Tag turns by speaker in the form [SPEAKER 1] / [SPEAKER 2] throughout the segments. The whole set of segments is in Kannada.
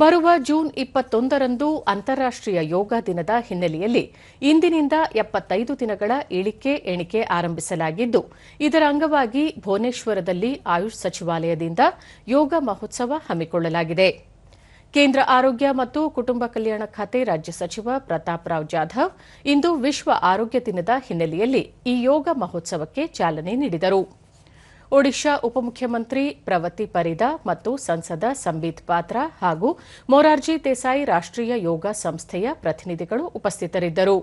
[SPEAKER 1] ಬರುವ ಜೂನ್ ಇಪ್ಪತ್ತೊಂದರಂದು ಅಂತಾರಾಷ್ಟೀಯ ಯೋಗ ದಿನದ ಹಿನ್ನೆಲೆಯಲ್ಲಿ ಇಂದಿನಿಂದ ಎಪ್ಪತ್ತೈದು ದಿನಗಳ ಇಳಿಕೆ ಎಣಿಕೆ ಆರಂಭಿಸಲಾಗಿದ್ದು, ಇದರ ಅಂಗವಾಗಿ ಭುವನೇಶ್ವರದಲ್ಲಿ ಆಯುಷ್ ಸಚಿವಾಲಯದಿಂದ ಯೋಗ ಮಹೋತ್ಸವ ಹಮ್ಮಿಕೊಳ್ಳಲಾಗಿದೆ. ಕೇಂದ್ರ ಆರೋಗ್ಯ ಮತ್ತು ಕುಟುಂಬ ಕಲ್ಯಾಣ ಖಾತೆ ರಾಜ್ಯ ಸಚಿವ ಪ್ರತಾಪ್ ರಾವ್ ಜಾಧವ್ ಇಂದು ವಿಶ್ವ ಆರೋಗ್ಯ ದಿನದ ಹಿನ್ನೆಲೆಯಲ್ಲಿ ಈ ಯೋಗ ಮಹೋತ್ಸವಕ್ಕೆ ಚಾಲನೆ ನೀಡಿದರು. ಒಡಿಶಾ ಉಪಮುಖ್ಯಮಂತ್ರಿ ಪ್ರವತಿ ಪರಿದಾ ಮತ್ತು ಸಂಸದ ಸಂಬೀತ್ ಪಾತ್ರ ಹಾಗೂ ಮೊರಾರ್ಜಿ ದೇಸಾಯಿ ರಾಷ್ಟೀಯ ಯೋಗ ಸಂಸ್ಥೆಯ ಪ್ರತಿನಿಧಿಗಳು ಉಪಸ್ಥಿತರಿದ್ದರು.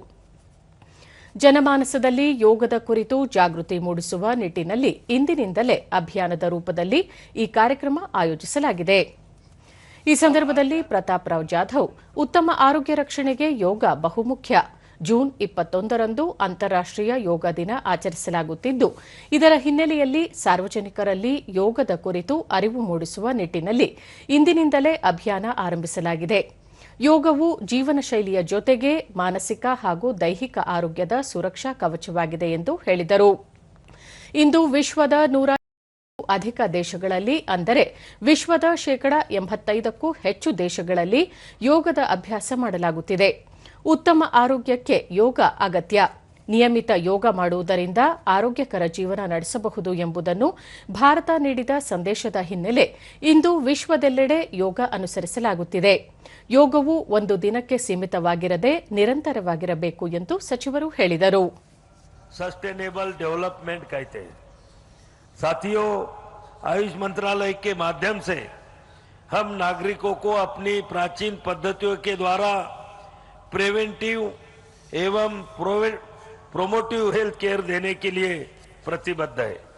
[SPEAKER 1] ಜನಮಾನಸದಲ್ಲಿ ಯೋಗದ ಕುರಿತು ಜಾಗೃತಿ ಮೂಡಿಸುವ ನಿಟ್ಟಿನಲ್ಲಿ ಇಂದಿನಿಂದಲೇ ಅಭಿಯಾನದ ರೂಪದಲ್ಲಿ ಈ ಕಾರ್ಯಕ್ರಮ ಆಯೋಜಿಸಲಾಗಿದೆ. ಈ ಸಂದರ್ಭದಲ್ಲಿ ಪ್ರತಾಪ್ ರಾವ್ ಜಾಧವ್, ಉತ್ತಮ ಆರೋಗ್ಯ ರಕ್ಷಣೆಗೆ ಯೋಗ ಬಹುಮುಖ್ಯ. ಜೂನ್ ಇಪ್ಪತ್ತೊಂದರಂದು ಅಂತಾರಾಷ್ಟೀಯ ಯೋಗ ದಿನ ಆಚರಿಸಲಾಗುತ್ತಿದ್ದು, ಇದರ ಹಿನ್ನೆಲೆಯಲ್ಲಿ ಸಾರ್ವಜನಿಕರಲ್ಲಿ ಯೋಗದ ಕುರಿತು ಅರಿವು ಮೂಡಿಸುವ ನಿಟ್ಟಿನಲ್ಲಿ ಇಂದಿನಿಂದಲೇ ಅಭಿಯಾನ ಆರಂಭಿಸಲಾಗಿದೆ. ಯೋಗವು ಜೀವನ ಶೈಲಿಯ ಜೊತೆಗೆ ಮಾನಸಿಕ ಹಾಗೂ ದೈಹಿಕ ಆರೋಗ್ಯದ ಸುರಕ್ಷಾ ಕವಚವಾಗಿದೆ ಎಂದು ಹೇಳಿದರು. ಇಂದು ವಿಶ್ವದ ನೂರ ಅಧಿಕ ದೇಶಗಳಲ್ಲಿ ಅಂದರೆ ವಿಶ್ವದ ಶೇಕಡ ಎಂಬತ್ತೈದಕ್ಕೂ ಹೆಚ್ಚು ದೇಶಗಳಲ್ಲಿ ಯೋಗದ ಅಭ್ಯಾಸ ಮಾಡಲಾಗುತ್ತಿದೆ. ಉತ್ತಮ ಆರೋಗ್ಯಕ್ಕೆ ಯೋಗ ಅಗತ್ಯ ನಿಯಮಿತ ಯೋಗ ಮಾಡುವುದರಿಂದ ಆರೋಗ್ಯಕರ ಜೀವನ ನಡೆಸಬಹುದು ಎಂಬುದನ್ನು ಭಾರತ ನೀಡಿದ ಸಂದೇಶದ ಹಿನ್ನೆಲೆ ಇಂದು ವಿಶ್ವದೆಲ್ಲೆಡೆ ಯೋಗ ಅನುಸರಿಸಲಾಗುತ್ತಿದೆ ಯೋಗವು ಒಂದು ದಿನಕ್ಕೆ ಸೀಮಿತವಾಗಿರದೆ ನಿರಂತರವಾಗಿರಬೇಕು ಎಂದು ಸಚಿವರು ಹೇಳಿದರು
[SPEAKER 2] सस्टेनेबल डेवलपमेंट कहते हैं साथियों आयुष मंत्रालय के माध्यम से हम नागरिकों को अपनी प्राचीन पद्धतियों के द्वारा प्रिवेंटिव एवं प्रोमोटिव हेल्थ केयर देने के लिए प्रतिबद्ध है।